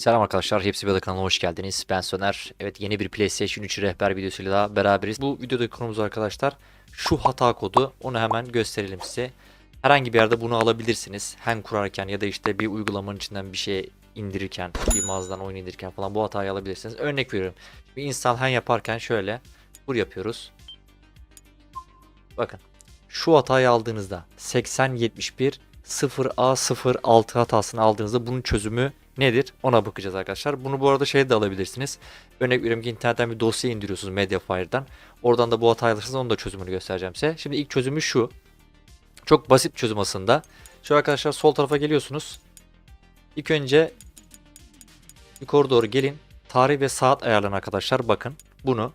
Selam arkadaşlar, Hepsi Böyle kanalına hoş geldiniz. Ben Soner. Evet yeni bir PlayStation 3 rehber videosuyla daha beraberiz. Bu videodaki konumuz arkadaşlar şu hata kodu. Onu hemen gösterelim size. Herhangi bir yerde bunu alabilirsiniz. Hem kurarken ya da işte bir uygulamanın içinden bir şey indirirken, bir mağazadan oyun indirirken falan bu hatayı alabilirsiniz. Örnek veriyorum. Bir install hen yaparken şöyle kur yapıyoruz. Bakın şu hatayı aldığınızda 8071 0A06 hatasını aldığınızda bunun çözümü nedir? Ona bakacağız arkadaşlar. Bunu bu arada şey de alabilirsiniz. Örnek veriyorum ki internetten bir dosya indiriyorsunuz Mediafire'dan. Oradan da bu hatayı alırsanız onun da çözümünü göstereceğim size. Şimdi ilk çözümü şu. Çok basit çözüm aslında. Şu arkadaşlar sol tarafa geliyorsunuz. İlk önce yukarı doğru gelin. Tarih ve saat ayarlarına arkadaşlar bakın. Bunu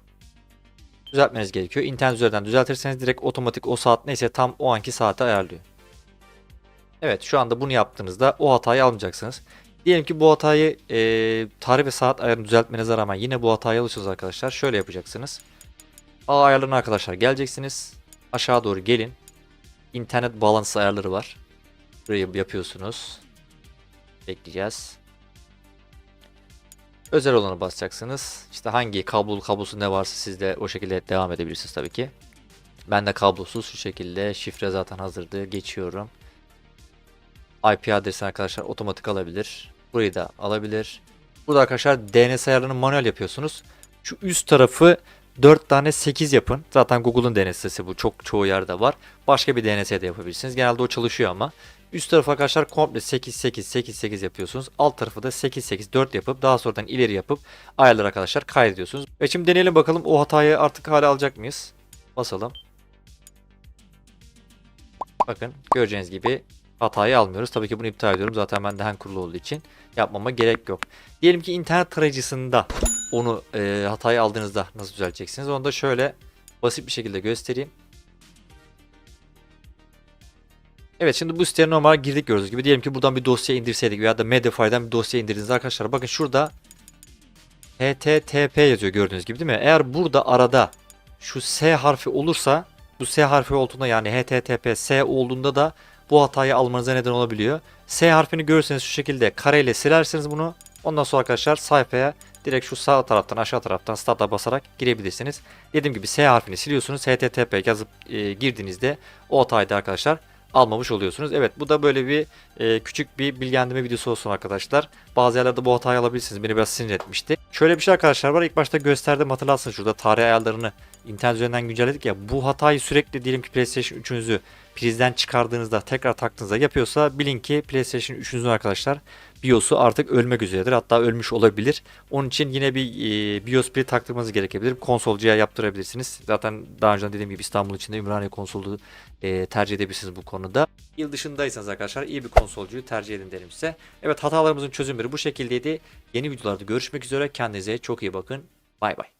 düzeltmeniz gerekiyor. İnternet üzerinden düzeltirseniz direkt otomatik o saat neyse tam o anki saate ayarlıyor. Evet şu anda bunu yaptığınızda o hatayı almayacaksınız. Diyelim ki bu hatayı e, tarih ve saat ayarını düzeltmenize rağmen yine bu hatayı alıyorsunuz arkadaşlar. Şöyle yapacaksınız. A ayarlarına arkadaşlar geleceksiniz. Aşağı doğru gelin. İnternet bağlantısı ayarları var. Burayı yapıyorsunuz. Bekleyeceğiz. Özel olanı basacaksınız. İşte hangi kablolu kablosu ne varsa siz de o şekilde devam edebilirsiniz tabii ki. Ben de kablosuz şu şekilde şifre zaten hazırdı. Geçiyorum. IP adresini arkadaşlar otomatik alabilir. Burayı da alabilir. Burada arkadaşlar DNS ayarlarını manuel yapıyorsunuz. Şu üst tarafı 4 tane 8 yapın. Zaten Google'un DNS'si bu. Çok çoğu yerde var. Başka bir DNS de yapabilirsiniz. Genelde o çalışıyor ama. Üst tarafı arkadaşlar komple 8 8 8 8 yapıyorsunuz. Alt tarafı da 8 8 4 yapıp daha sonradan ileri yapıp ayarları arkadaşlar kaydediyorsunuz. Ve şimdi deneyelim bakalım o hatayı artık hala alacak mıyız? Basalım. Bakın göreceğiniz gibi hatayı almıyoruz. Tabii ki bunu iptal ediyorum. Zaten bende hen kurulu olduğu için yapmama gerek yok. Diyelim ki internet tarayıcısında onu e, hatayı aldığınızda nasıl düzelteceksiniz? Onu da şöyle basit bir şekilde göstereyim. Evet şimdi bu siteye normal girdik gördüğünüz gibi. Diyelim ki buradan bir dosya indirseydik veya da Mediafire'den bir dosya indirdiniz arkadaşlar. Bakın şurada HTTP yazıyor gördüğünüz gibi değil mi? Eğer burada arada şu S harfi olursa bu S harfi olduğunda yani HTTP S olduğunda da bu hatayı almanıza neden olabiliyor. S harfini görürseniz şu şekilde kareyle silersiniz bunu. Ondan sonra arkadaşlar sayfaya direkt şu sağ taraftan aşağı taraftan start'a basarak girebilirsiniz. Dediğim gibi S harfini siliyorsunuz. HTTP yazıp e, girdiğinizde o hatayı da arkadaşlar almamış oluyorsunuz. Evet bu da böyle bir e, küçük bir bilgilendirme videosu olsun arkadaşlar. Bazı yerlerde bu hatayı alabilirsiniz. Beni biraz sinir etmişti. Şöyle bir şey arkadaşlar var. İlk başta gösterdim hatırlarsınız şurada tarih ayarlarını internet üzerinden güncelledik ya. Bu hatayı sürekli diyelim ki PlayStation 3'ünüzü prizden çıkardığınızda tekrar taktığınızda yapıyorsa bilin ki PlayStation 3'ünüzün arkadaşlar BIOS'u artık ölmek üzeredir. Hatta ölmüş olabilir. Onun için yine bir e, BIOS pili taktırmanız gerekebilir. Konsolcuya yaptırabilirsiniz. Zaten daha önce dediğim gibi İstanbul içinde Ümraniye konsolu e, tercih edebilirsiniz bu konuda. Yıl dışındaysanız arkadaşlar iyi bir konsolcuyu tercih edin derim size. Evet hatalarımızın çözümleri bu şekildeydi. Yeni videolarda görüşmek üzere. Kendinize çok iyi bakın. Bay bay.